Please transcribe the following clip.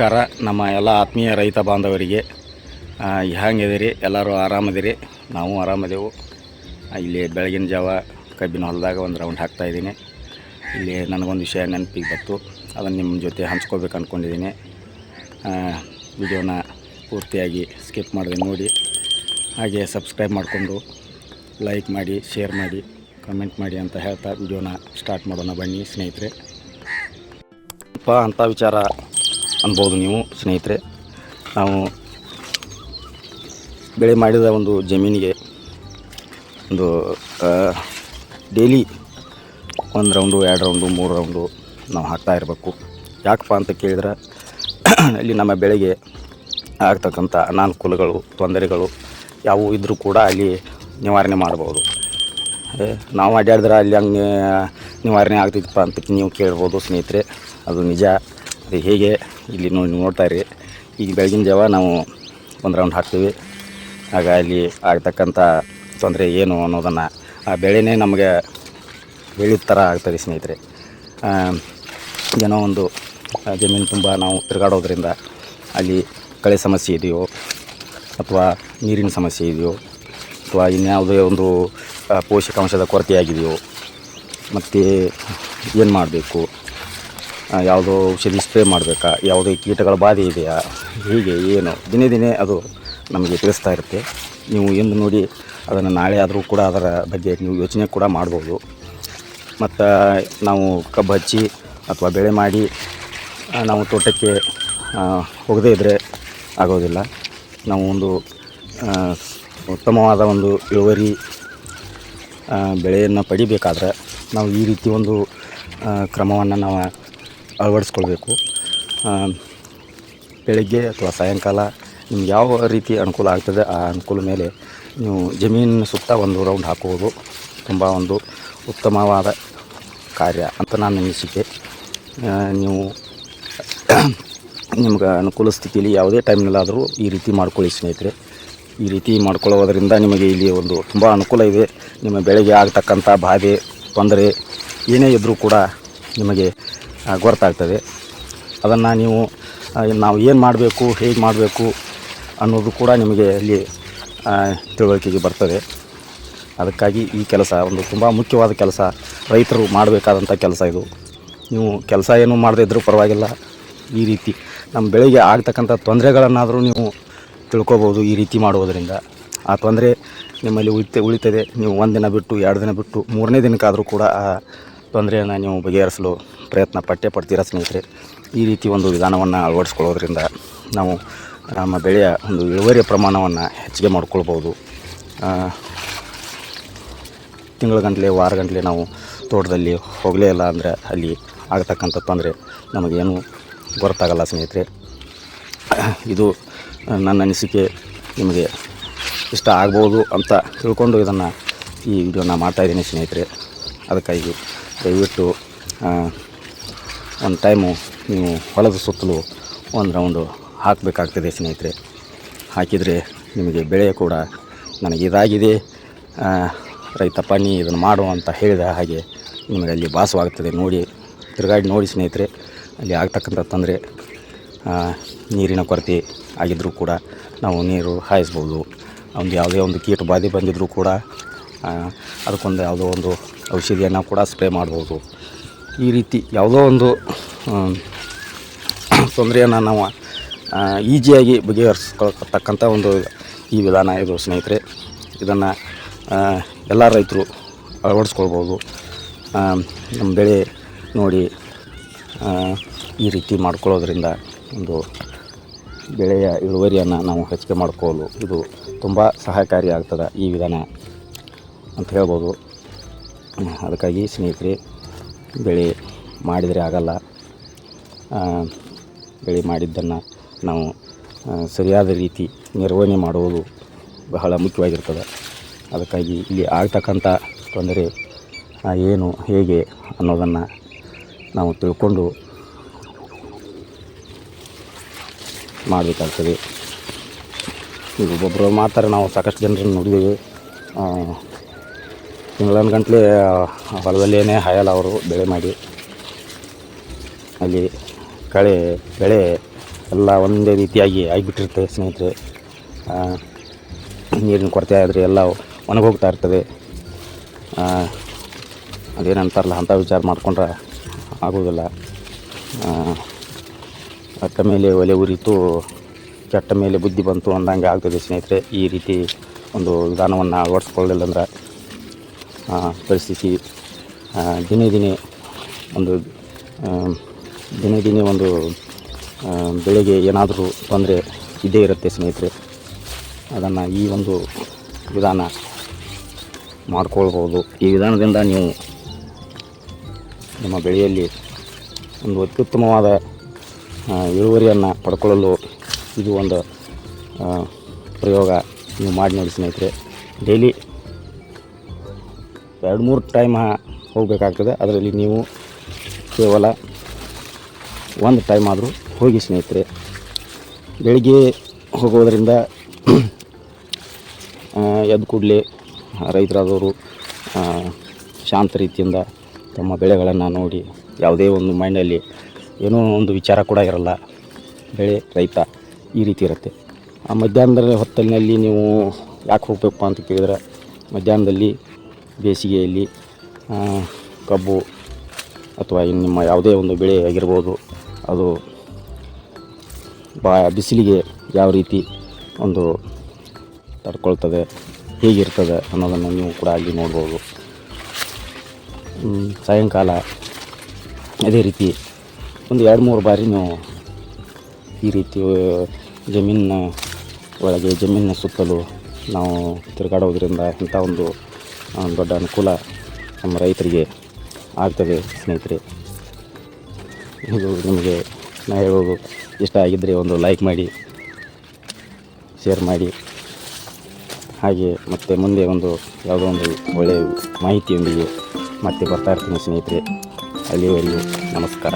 ನಮಸ್ಕಾರ. ನಮ್ಮ ಎಲ್ಲ ಆತ್ಮೀಯ ರೈತ ಬಾಂಧವರಿಗೆ ಹೆಂಗಿದಿರಿ ಎಲ್ಲರೂ ಆರಾಮದಿರಿ? ನಾವು ಆರಾಮದೆವು. ಇಲ್ಲಿ ಬೆಳಗಿನ ಜಾವ ಕಬ್ಬಿನ ಹೊಲದಾಗ ಒಂದು ರೌಂಡ್ ಹಾಕ್ತಾಯಿದ್ದೀನಿ ಇಲ್ಲಿ ನನಗೊಂದು ವಿಷಯ ನೆನಪಿಗೆ ಬಂತು. ಅದನ್ನು ನಿಮ್ಮ ಜೊತೆ ಹಂಚ್ಕೋಬೇಕು ಅಂದ್ಕೊಂಡಿದ್ದೀನಿ ವಿಡಿಯೋನ ಪೂರ್ತಿಯಾಗಿ ಸ್ಕಿಪ್ ಮಾಡಿದೆ ನೋಡಿ. ಹಾಗೆ ಸಬ್ಸ್ಕ್ರೈಬ್ ಮಾಡಿಕೊಂಡು ಲೈಕ್ ಮಾಡಿ, ಶೇರ್ ಮಾಡಿ, ಕಮೆಂಟ್ ಮಾಡಿ ಅಂತ ಹೇಳ್ತಾ ವಿಡಿಯೋನ ಸ್ಟಾರ್ಟ್ ಮಾಡೋಣ ಬನ್ನಿ ಸ್ನೇಹಿತರೆ. ಅಂಥ ವಿಚಾರ ಅನ್ಬೋದು ನೀವು, ಸ್ನೇಹಿತರೆ. ನಾವು ಬೆಳೆ ಮಾಡಿದ ಒಂದು ಜಮೀನಿಗೆ ಒಂದು ಡೈಲಿ ಒಂದು ರೌಂಡು ಎರಡು ರೌಂಡು ಮೂರು ರೌಂಡು ನಾವು ಹಾಕ್ತಾ ಇರಬೇಕು. ಯಾಕಪ್ಪ ಅಂತ ಕೇಳಿದ್ರೆ ಅಲ್ಲಿ ನಮ್ಮ ಬೆಳೆಗೆ ಆಗ್ತಕ್ಕಂಥ ಅನಾನುಕೂಲಗಳು, ತೊಂದರೆಗಳು ಯಾವುವು ಇದ್ದರೂ ಕೂಡ ಅಲ್ಲಿ ನಿವಾರಣೆ ಮಾಡ್ಬೋದು. ನಾವು ಅಡ್ಡಾಡಿದ್ರೆ ಅಲ್ಲಿ ಹಂಗೆ ನಿವಾರಣೆ ಆಗ್ತಿತ್ತಪ್ಪ ಅಂತ ನೀವು ಕೇಳ್ಬೋದು, ಸ್ನೇಹಿತರೆ. ಅದು ನಿಜ. ಅದು ಹೇಗೆ? ಇಲ್ಲಿ ನೋಡಿ ನೋಡ್ತಾ ಇರಿ. ಈಗ ಬೆಳಗಿನ ಜಾವ ನಾವು ಒಂದು ರೌಂಡ್ ಹಾಕ್ತೀವಿ. ಆಗ ಅಲ್ಲಿ ಆಗ್ತಕ್ಕಂಥ ತೊಂದರೆ ಏನು ಅನ್ನೋದನ್ನು ಆ ಬೆಳೆನೇ ನಮಗೆ ಹೇಳಿದ ಥರ ಆಗ್ತದೆ ಸ್ನೇಹಿತರೆ. ಏನೋ ಒಂದು ಜಮೀನು ತುಂಬ ನಾವು ತಿರುಗಾಡೋದ್ರಿಂದ ಅಲ್ಲಿ ಕಳೆ ಸಮಸ್ಯೆ ಇದೆಯೋ, ಅಥವಾ ನೀರಿನ ಸಮಸ್ಯೆ ಇದೆಯೋ, ಅಥವಾ ಇನ್ಯಾವುದೇ ಒಂದು ಪೋಷಕಾಂಶದ ಕೊರತೆಯಾಗಿದೆಯೋ, ಮತ್ತು ಏನು ಮಾಡಬೇಕು? ಯಾವುದೋ ಔಷಧಿ ಸ್ಪ್ರೇ ಮಾಡಬೇಕಾ? ಯಾವುದೇ ಕೀಟಗಳ ಬಾಧೆ ಇದೆಯಾ? ಹೀಗೆ, ಏನು? ದಿನೇ ದಿನೇ ಅದು ನಮಗೆ ತಿಳಿಸ್ತಾ ಇರುತ್ತೆ. ನೀವು ಎಂದು ನೋಡಿ ಅದನ್ನು ನಾಳೆ ಆದರೂ ಕೂಡ ಅದರ ಬಗ್ಗೆ ನೀವು ಯೋಚನೆ ಕೂಡ ಮಾಡ್ಬೋದು. ಮತ್ತು ನಾವು ಕಬ್ಬು ಹಚ್ಚಿ ಅಥವಾ ಬೆಳೆ ಮಾಡಿ ನಾವು ತೋಟಕ್ಕೆ ಹೋಗದೇ ಇದ್ದರೆ ಆಗೋದಿಲ್ಲ. ನಾವು ಒಂದು ಉತ್ತಮವಾದ ಒಂದು ಇಳುವರಿ ಬೆಳೆಯನ್ನು ಪಡಿಬೇಕಾದ್ರೆ ನಾವು ಈ ರೀತಿ ಒಂದು ಕ್ರಮವನ್ನು ನಾವು ಅಳವಡಿಸ್ಕೊಳ್ಬೇಕು. ಬೆಳಗ್ಗೆ ಅಥವಾ ಸಾಯಂಕಾಲ ನಿಮ್ಗೆ ಯಾವ ರೀತಿ ಅನುಕೂಲ ಆಗ್ತದೆ ಆ ಅನುಕೂಲ ಮೇಲೆ ನೀವು ಜಮೀನಿನ ಸುತ್ತ ಒಂದು ರೌಂಡ್ ಹಾಕುವುದು ತುಂಬ ಒಂದು ಉತ್ತಮವಾದ ಕಾರ್ಯ ಅಂತ ನಾನು ಅನಿಸಿಕೆ. ನೀವು ನಿಮ್ಗೆ ಅನುಕೂಲ ಸ್ಥಿತಿಯಲ್ಲಿ ಯಾವುದೇ ಟೈಮ್ನಲ್ಲಾದರೂ ಈ ರೀತಿ ಮಾಡ್ಕೊಳ್ಳಿ ಸ್ನೇಹಿತರೆ. ಈ ರೀತಿ ಮಾಡ್ಕೊಳ್ಳೋದ್ರಿಂದ ನಿಮಗೆ ಇಲ್ಲಿ ಒಂದು ತುಂಬ ಅನುಕೂಲ ಇದೆ. ನಿಮ್ಮ ಬೆಳೆಗೆ ಆಗ್ತಕ್ಕಂಥ ಬಾಧೆ, ತೊಂದರೆ ಏನೇ ಇದ್ದರೂ ಕೂಡ ನಿಮಗೆ ಗೊತ್ತಾಗ್ತದೆ ಅದನ್ನು ನೀವು ನಾವು ಏನು ಮಾಡಬೇಕು, ಹೇಗೆ ಮಾಡಬೇಕು ಅನ್ನೋದು ಕೂಡ ನಿಮಗೆ ಅಲ್ಲಿ ತಿಳುವಳಿಕೆಗೆ ಬರ್ತದೆ. ಅದಕ್ಕಾಗಿ ಈ ಕೆಲಸ ಒಂದು ತುಂಬ ಮುಖ್ಯವಾದ ಕೆಲಸ. ರೈತರು ಮಾಡಬೇಕಾದಂಥ ಕೆಲಸ ಇದು. ನೀವು ಕೆಲಸ ಏನು ಮಾಡದೇ ಇದ್ದರೂ ಪರವಾಗಿಲ್ಲ. ಈ ರೀತಿ ನಮ್ಮ ಬೆಳೆಗೆ ಆಗ್ತಕ್ಕಂಥ ತೊಂದರೆಗಳನ್ನಾದರೂ ನೀವು ತಿಳ್ಕೊಬೋದು ಈ ರೀತಿ ಮಾಡುವುದರಿಂದ. ಆ ತೊಂದರೆ ನಿಮ್ಮಲ್ಲಿ ಉಳಿತ, ಉಳಿತದೆ. ನೀವು ಒಂದು ದಿನ ಬಿಟ್ಟು, ಎರಡು ದಿನ ಬಿಟ್ಟು, ಮೂರನೇ ದಿನಕ್ಕಾದರೂ ಕೂಡ ಆ ತೊಂದರೆಯನ್ನು ನೀವು ಬಗೆಹರಿಸಲು ಪ್ರಯತ್ನ ಪಟ್ಟೆ ಪಡ್ತೀರಾ ಸ್ನೇಹಿತರೆ? ಈ ರೀತಿ ಒಂದು ವಿಧಾನವನ್ನು ಅಳವಡಿಸ್ಕೊಳ್ಳೋದ್ರಿಂದ ನಾವು ನಮ್ಮ ಬೆಳೆಯ ಒಂದು ಇಳುವರಿಯ ಪ್ರಮಾಣವನ್ನು ಹೆಚ್ಚಿಗೆ ಮಾಡ್ಕೊಳ್ಬೋದು. ಆ, ತಿಂಗಳ ಗಂಟಲೆ ವಾರ ಗಂಟಲೆ ನಾವು ತೋಟದಲ್ಲಿ ಹೋಗಲೇ ಇಲ್ಲ ಅಂದರೆ ಅಲ್ಲಿ ಆಗತಕ್ಕಂಥ ತೊಂದರೆ ನಮಗೇನು ಗೊತ್ತಾಗಲ್ಲ ಸ್ನೇಹಿತರೆ. ಇದು ನನ್ನ ಅನಿಸಿಕೆ ನಿಮಗೆ ಇಷ್ಟ ಆಗ್ಬೋದು ಅಂತ ತಿಳ್ಕೊಂಡು ಇದನ್ನು ಈ ವಿಡಿಯೋನ ಮಾಡ್ತಾಯಿದ್ದೀನಿ ಸ್ನೇಹಿತರೆ. ಅದಕ್ಕಾಗಿ ದಯವಿಟ್ಟು ಒಂದು ಟೈಮು ನೀವು ಹೊಲದ ಸುತ್ತಲೂ ಒಂದು ರೌಂಡು ಹಾಕಬೇಕಾಗ್ತದೆ ಸ್ನೇಹಿತರೆ. ಹಾಕಿದರೆ ನಿಮಗೆ ಬೆಳೆ ಕೂಡ ನನಗೆ ಇದಾಗಿದೆ. ರೈತಪ್ಪ, ನೀ ಇದನ್ನು ಮಾಡು ಅಂತ ಹೇಳಿದ ಹಾಗೆ ನಿಮಗೆ ಅಲ್ಲಿ ಭಾಸವಾಗ್ತದೆ. ನೋಡಿ, ತಿರುಗಾಡಿ ನೋಡಿ ಸ್ನೇಹಿತರೆ, ಅಲ್ಲಿ ಆಗ್ತಕ್ಕಂಥ ತೊಂದರೆ ನೀರಿನ ಕೊರತೆ ಆಗಿದ್ದರೂ ಕೂಡ ನಾವು ನೀರು ಹಾಯಿಸ್ಬೋದು. ಒಂದು ಯಾವುದೇ ಒಂದು ಕೀಟ ಬಾಧೆ ಬಂದಿದ್ದರೂ ಕೂಡ ಅದಕ್ಕೊಂದು ಯಾವುದೋ ಒಂದು ಔಷಧಿಯನ್ನು ಕೂಡ ಸ್ಪ್ರೇ ಮಾಡ್ಬೋದು. ಈ ರೀತಿ ಯಾವುದೋ ಒಂದು ತೊಂದರೆಯನ್ನು ನಾವು ಈಜಿಯಾಗಿ ಬಗೆಹರಿಸ್ಕೊಳ್ತಕ್ಕಂಥ ಒಂದು ಈ ವಿಧಾನ ಇದು, ಸ್ನೇಹಿತರೆ. ಇದನ್ನು ಎಲ್ಲ ರೈತರು ಅಳವಡಿಸ್ಕೊಳ್ಬೋದು. ನಮ್ಮ ಬೆಳೆ ನೋಡಿ ಈ ರೀತಿ ಮಾಡ್ಕೊಳ್ಳೋದ್ರಿಂದ ಒಂದು ಬೆಳೆಯ ಇಳುವರಿಯನ್ನು ನಾವು ಹೆಚ್ಚಿಗೆ ಮಾಡ್ಕೊಳ್ಳಲು ಇದು ತುಂಬ ಸಹಕಾರಿ ಆಗ್ತದೆ ಈ ವಿಧಾನ ಅಂತ ಹೇಳ್ಬೋದು. ಅದಕ್ಕಾಗಿ ಸ್ನೇಹಿತರೆ, ಬೆಳೆ ಮಾಡಿದರೆ ಆಗಲ್ಲ. ಬೆಳೆ ಮಾಡಿದ್ದನ್ನು ನಾವು ಸರಿಯಾದ ರೀತಿ ನಿರ್ವಹಣೆ ಮಾಡುವುದು ಬಹಳ ಮುಖ್ಯವಾಗಿರ್ತದೆ. ಅದಕ್ಕಾಗಿ ಇಲ್ಲಿ ಆಗ್ತಕ್ಕಂಥ ತೊಂದರೆ ಏನು, ಹೇಗೆ ಅನ್ನೋದನ್ನು ನಾವು ತಿಳ್ಕೊಂಡು ಮಾಡಬೇಕಾಗ್ತದೆ. ಈಗ ಒಬ್ಬೊಬ್ಬರು ಮಾತ್ರ ನಾವು ಸಾಕಷ್ಟು ಜನರನ್ನು ನೋಡಿದ್ದೀವಿ. ತಿಂಗಳೊಂದು ಗಂಟಲೆ ಹೊಲದಲ್ಲೇನೆ ಹಾಯಲ್ಲ ಅವರು ಬೆಳೆ ಮಾಡಿ. ಅಲ್ಲಿ ಕಳೆ, ಬೆಳೆ ಎಲ್ಲ ಒಂದೇ ರೀತಿಯಾಗಿ ಆಗಿಬಿಟ್ಟಿರುತ್ತೆ ಸ್ನೇಹಿತರೆ. ನೀರಿನ ಕೊರತೆ ಆದರೆ ಎಲ್ಲ ಒಣಗೋಗ್ತಾ ಇರ್ತದೆ. ಅದೇನಂತಾರಲ್ಲ ಅಂಥ ವಿಚಾರ ಮಾಡ್ಕೊಂಡ್ರೆ ಆಗೋದಿಲ್ಲ. ಅಟ್ಟ ಮೇಲೆ ಒಲೆ ಉರಿತು, ಕೆಟ್ಟ ಮೇಲೆ ಬುದ್ಧಿ ಬಂತು ಅಂದಂಗೆ ಆಗ್ತದೆ ಸ್ನೇಹಿತರೆ. ಈ ರೀತಿ ಒಂದು ವಿಧಾನವನ್ನು ಅಳವಡಿಸ್ಕೊಳ್ಳಿಲ್ಲ ಅಂದ್ರೆ. ಪರಿಸ್ಥಿತಿ ದಿನೇ ದಿನೇ ಒಂದು ದಿನೇ ದಿನೇ ಒಂದು ಬೆಳೆಗೆ ಏನಾದರೂ ತೊಂದರೆ ಇದ್ದೇ ಇರುತ್ತೆ ಸ್ನೇಹಿತರೆ. ಅದನ್ನು ಈ ಒಂದು ವಿಧಾನ ಮಾಡ್ಕೊಳ್ಬೋದು. ಈ ವಿಧಾನದಿಂದ ನೀವು ನಿಮ್ಮ ಬೆಳೆಯಲ್ಲಿ ಒಂದು ಅತ್ಯುತ್ತಮವಾದ ಇಳುವರಿಯನ್ನು ಪಡ್ಕೊಳ್ಳಲು ಇದು ಒಂದು ಪ್ರಯೋಗ ನೀವು ಮಾಡಿ ನೋಡಿ ಸ್ನೇಹಿತರೆ. ಡೈಲಿ ಎರಡು ಮೂರು ಟೈಮ್ ಹೋಗಬೇಕಾಗ್ತದೆ. ಅದರಲ್ಲಿ ನೀವು ಕೇವಲ ಒಂದು ಟೈಮ್ ಆದರೂ ಹೋಗಿ ಸ್ನೇಹಿತರೆ. ಬೆಳಿಗ್ಗೆ ಹೋಗೋದರಿಂದ ಎದ್ದು ಕೂಡಲೇ ರೈತರಾದವರು ಶಾಂತ ರೀತಿಯಿಂದ ತಮ್ಮ ಬೆಳೆಗಳನ್ನು ನೋಡಿ ಯಾವುದೇ ಒಂದು ಮೈಂಡಲ್ಲಿ ಏನೋ ಒಂದು ವಿಚಾರ ಕೂಡ ಇರಲ್ಲ. ಬೆಳೆ, ರೈತ ಈ ರೀತಿ ಇರುತ್ತೆ. ಆ ಮಧ್ಯಾಹ್ನದ ಹೊತ್ತಲಿನಲ್ಲಿ ನೀವು ಯಾಕೆ ಹೋಗಬೇಕು ಅಂತ ಕೇಳಿದ್ರೆ ಮಧ್ಯಾಹ್ನದಲ್ಲಿ ಬೇಸಿಗೆಯಲ್ಲಿ ಕಬ್ಬು ಅಥವಾ ಇನ್ನು ನಿಮ್ಮ ಯಾವುದೇ ಒಂದು ಬೆಳೆ ಆಗಿರ್ಬೋದು, ಅದು ಬಾ, ಬಿಸಿಲಿಗೆ ಯಾವ ರೀತಿ ಒಂದು ತಡ್ಕೊಳ್ತದೆ, ಹೇಗಿರ್ತದೆ ಅನ್ನೋದನ್ನು ನೀವು ಕೂಡ ಅಲ್ಲಿ ನೋಡ್ಬೋದು. ಸಾಯಂಕಾಲ ಅದೇ ರೀತಿ ಒಂದು ಎರಡು ಮೂರು ಬಾರಿ ನೀವು ಈ ರೀತಿ ಜಮೀನಿನ ಒಳಗೆ ಜಮೀನಿನ ಸುತ್ತಲೂ ನಾವು ತಿರುಗಾಡೋದ್ರಿಂದ ಇಂಥ ಒಂದು ದೊಡ್ಡ ಅನುಕೂಲ ನಮ್ಮ ರೈತರಿಗೆ ಆಗ್ತದೆ ಸ್ನೇಹಿತರೆ. ಇದು ನಿಮಗೆ ನಾ ಹೇಳೋದು ಇಷ್ಟ ಆಗಿದ್ದರೆ ಒಂದು ಲೈಕ್ ಮಾಡಿ ಶೇರ್ ಮಾಡಿ. ಹಾಗೆ ಮತ್ತೆ ಮುಂದೆ ಒಂದು ಯಾವುದೋ ಒಂದು ಒಳ್ಳೆಯ ಮಾಹಿತಿಯೊಂದಿಗೆ ಮತ್ತೆ ಬರ್ತಾ ಇರ್ತೀನಿ ಸ್ನೇಹಿತರೆ. ಅಲ್ಲಿವರೆಗೂ ನಮಸ್ಕಾರ.